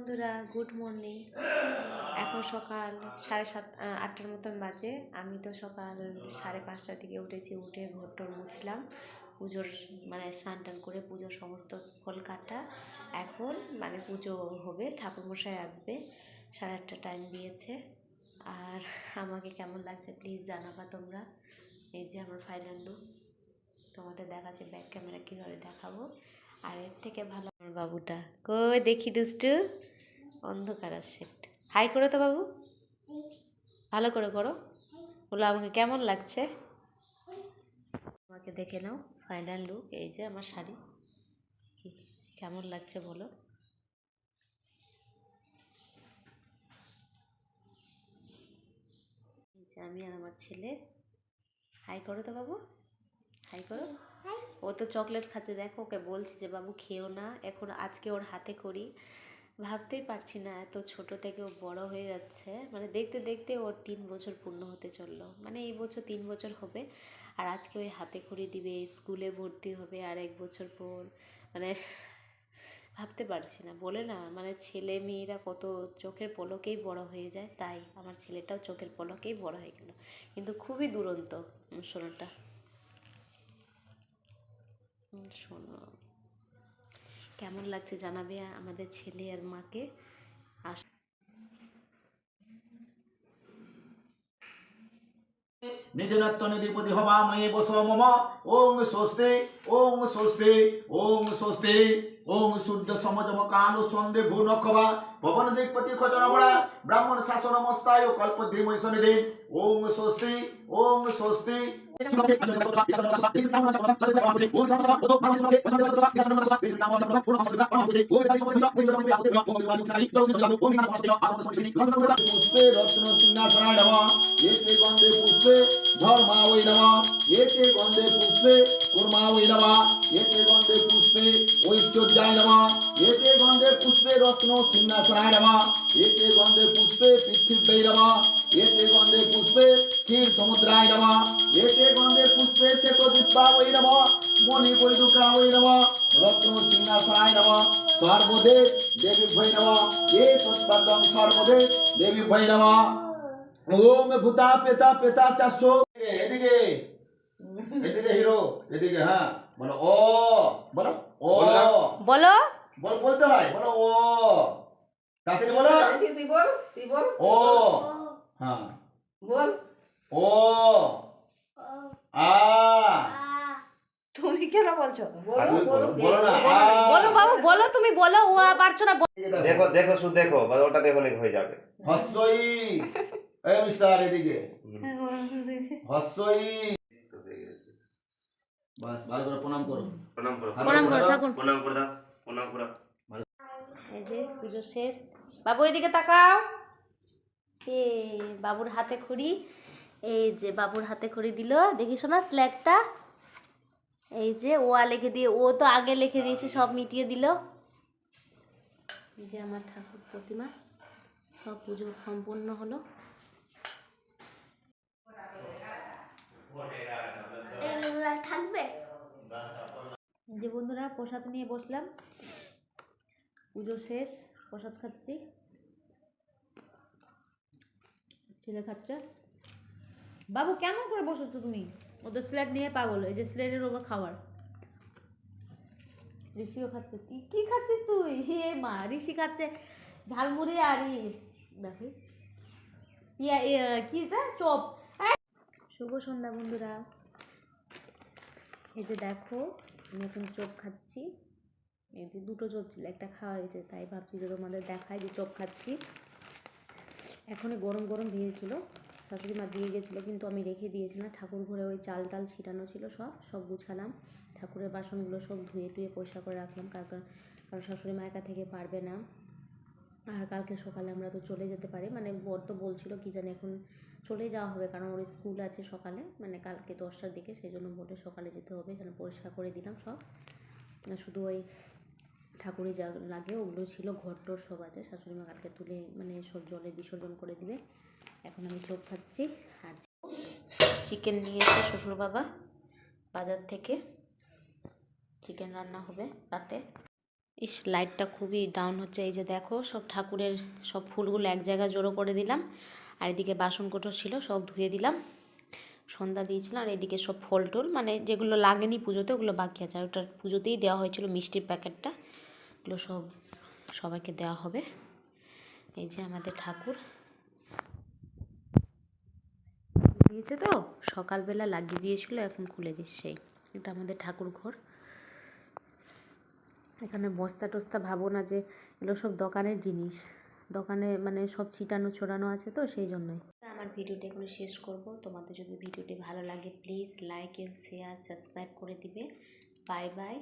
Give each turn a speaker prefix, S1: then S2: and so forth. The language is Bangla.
S1: বন্ধুরা গুড মর্নিং এখন সকাল সাড়ে সাত আটটার মতন বাজে। আমি তো সকাল সাড়ে পাঁচটার দিকে উঠেছি, উঠে ঘরটর মুছলাম। পুজোর মানে স্নান টান করে পুজোর সমস্ত ফল কাটা। এখন মানে পুজো হবে, ঠাকুরমশাই আসবে, সাড়ে আটটা টাইম দিয়েছে। আর আমাকে কেমন লাগছে প্লিজ জানাবা তোমরা। এই যে আমার ফাইনাল লুক তোমাদের দেখাচ্ছে ব্যাক ক্যামেরা কীভাবে দেখাবো। আর এর থেকে ভালো আমার বাবুটা। কই দেখি দুষ্টু? অন্ধকার সেট হাই করো তো বাবু। ভালো করে করো। বলো আমাকে কেমন লাগছে? আমাকে দেখে নাও ফাইনাল লুক এই যে আমার শাড়ি। কেমন লাগছে বলো? আমি আর আমার ছেলে। হাই করো তো বাবু। হাই করো। ও তো চকলেট খাচ্ছে দেখো ওকে বলছি যে বাবু খেও না এখন আজকে ওর হাতে করি। ভাবতেই পারছি না এত ছোট থেকে ও বড় হয়ে যাচ্ছে। মানে দেখতে দেখতে ওর তিন বছর পূর্ণ হতে চলল। মানে এই বছর তিন বছর হবে আর আজকে ওই হাতে খড়ি দিবে স্কুলে ভর্তি হবে আর এক বছর পর। মানে ভাবতে পারছি না বলে না মানে ছেলে মেয়েরা কত চোখের পলকেই বড় হয়ে যায় তাই আমার ছেলেটাও চোখের পলকেই বড় হয়ে গেল। কিন্তু খুবই দুরন্ত হুম, শোনো। কেমন লাগছে জানাবে আমাদের ছেলে আর মাকে?
S2: ওং স্বস্তি স্বস্তি স্বস্তি। সমজম ভূ ভবন ব্রাহ্মণ শাসন মস্তায় কল্প ধীময় সনিধি ওং স্বস্তি ওং স্বস্তি। রত্ন সিংহাসনায় নমঃ এতে গন্ধে পুষ্পে ধর্মাবৈ নমঃ এতে গন্ধে পুষ্পে কুর্মাবৈ নমঃ এতে গন্ধে পুষ্পে ঐশ্বর্যায় নমঃ। এতে গন্ধে পুষ্পে রত্ন সিংহাসনায় নমঃ। এতে গন্ধে পুষ্পে পৃথিব্যৈ নমঃ। এতে গন্ধে পুষ্পে ক্ষীর সমুদ্রায় নমঃ এতে গন্ধে পুষ্পে শ্বেত দিব্যাবৈ নমঃ মণি পরিদুকাবৈ নমঃ রত্ন সিংহাসনায় নমঃ সর্বদেব দেবী ভৈ নমঃ এ তৎপদম সর্বদেব দেবী ভৈ নমঃ ওম ভূতা পেতা পেতা চারশো এদিকে এদিকে হিরো এদিকে হ্যাঁ। বলো ও বলো ও
S1: বলো
S2: বল। বলতে হয়। বলো ও তাড়াতাড়ি বলো।
S3: তুই বল তুই বল।
S2: ও হ্যাঁ।
S3: বল।
S2: ও। আ।
S3: তুমি কেন বলছো? বলো
S2: আচ্ছা,
S3: বলো
S2: বলো না
S1: বলো বাবু বলো তুমি বলো ও পারছ না
S4: দেখো দেখো শুধু দেখো ওটা দেখলে হয়ে যাবে।
S2: হস্যই। এই মিস্টার এদিকে। হস্যই। বাস ভালো করে প্রণাম করো।
S4: প্রণাম করো
S1: প্রণাম করো ঠাকুর।
S4: প্রণাম করে দাও প্রণাম করে
S1: এই যে পুজো শেষ। বাবু এদিকে তাকাও। এ বাবুর হাতে খড়ি। এই যে বাবুর হাতে খড়ি দিল। দেখি শোনা স্ল্যাগটা। এই যে ও আ লিখে দিয়ে ও তো আগে লিখে দিয়েছে সব মিটিয়ে দিল। এই যে আমার ঠাকুর প্রতিমা সব পুজো সম্পূর্ণ হলো।
S5: থাকবে?
S1: যে বন্ধুরা প্রসাদ নিয়ে বসলাম। পুজো শেষ প্রসাদ খাচ্ছি। ছেলে খাচ্ছে। বাবু, কেমন করে বসেছো তুমি? ওদের স্লেট নিয়ে পাগল, এই যে স্লেটের ওপর খাবার ঋষিও খাচ্ছে। কি কি খাচ্ছিস তুই? হে মা, ঋষি খাচ্ছে ঝালমুড়ি আর দেখি কি এটা? চপ। শুভ সন্ধ্যা বন্ধুরা। এই যে দেখো আমি এখন চোখ খাচ্ছি। এই যে দুটো চোখ ছিল, একটা খাওয়া হয়েছে, তাই ভাবছি যে তোমাদের দেখায় যে চোখ খাচ্ছি। এখনই গরম গরম দিয়েছিল। শাশুড়ি মা দিয়ে গেছিল, কিন্তু আমি রেখে দিয়েছি না ঠাকুর ঘরে ওই চাল টাল ছিটানো ছিল সব সব গুছালাম। ঠাকুরের বাসনগুলো সব ধুয়ে টুয়ে পরিষ্কার করে রাখলাম কারণ কারণ শাশুড়ি মা একা থেকে পারবে না। আর কালকে সকালে আমরা তো চলে যেতে পারি। মানে বর তো বলছিল কি জানি এখন চলে যাওয়া হবে, কারণ ওর স্কুল আছে সকালে। মানে কালকে দশটার দিকে, সেই জন্য বলে সকালে যেতে হবে। এখানে পরিষ্কার করে দিলাম সব। শুধু ওই ঠাকুরে যা লাগে ওগুলো ছিল, ঘর টর সব আছে। শাশুড়ি মা কালকে তুলে মানে সব জলে বিসর্জন করে দিবে। এখন আমি চোখ খাচ্ছি আর চিকেন নিয়ে এসে শ্বশুর বাবা বাজার থেকে। চিকেন রান্না হবে রাতে। ইস লাইটটা খুবই ডাউন হচ্ছে। এই যে দেখো, সব ঠাকুরের সব ফুলগুলো এক জায়গায় জড়ো করে দিলাম। আর এদিকে বাসন কোটো ছিল, সব ধুয়ে দিলাম। সন্ধ্যা দিয়েছিলাম আর এদিকে সব ফল টল। মানে যেগুলো লাগেনি পুজোতে, ওগুলো বাকি আছে। আর ওটার পুজোতেই দেওয়া হয়েছিল মিষ্টির প্যাকেটটা। এগুলো সব সবাইকে দেওয়া হবে। এই যে আমাদের ঠাকুর। দিয়েছে তো? সকালবেলা লাগিয়ে দিয়েছিল, এখন খুলে দিচ্ছে। এটা আমাদের ঠাকুর ঘর। এখানে বস্তা টস্তা ভাবো না যে এগুলো সব দোকানের জিনিস। দোকানে মানে সব ছিটানো ছড়ানো আছে তো, সেই জন্যই। আমার ভিডিওটা এখানে শেষ করব। তোমাদের যদি ভিডিওটি ভালো লাগে please like and share subscribe করে দিবে। Bye bye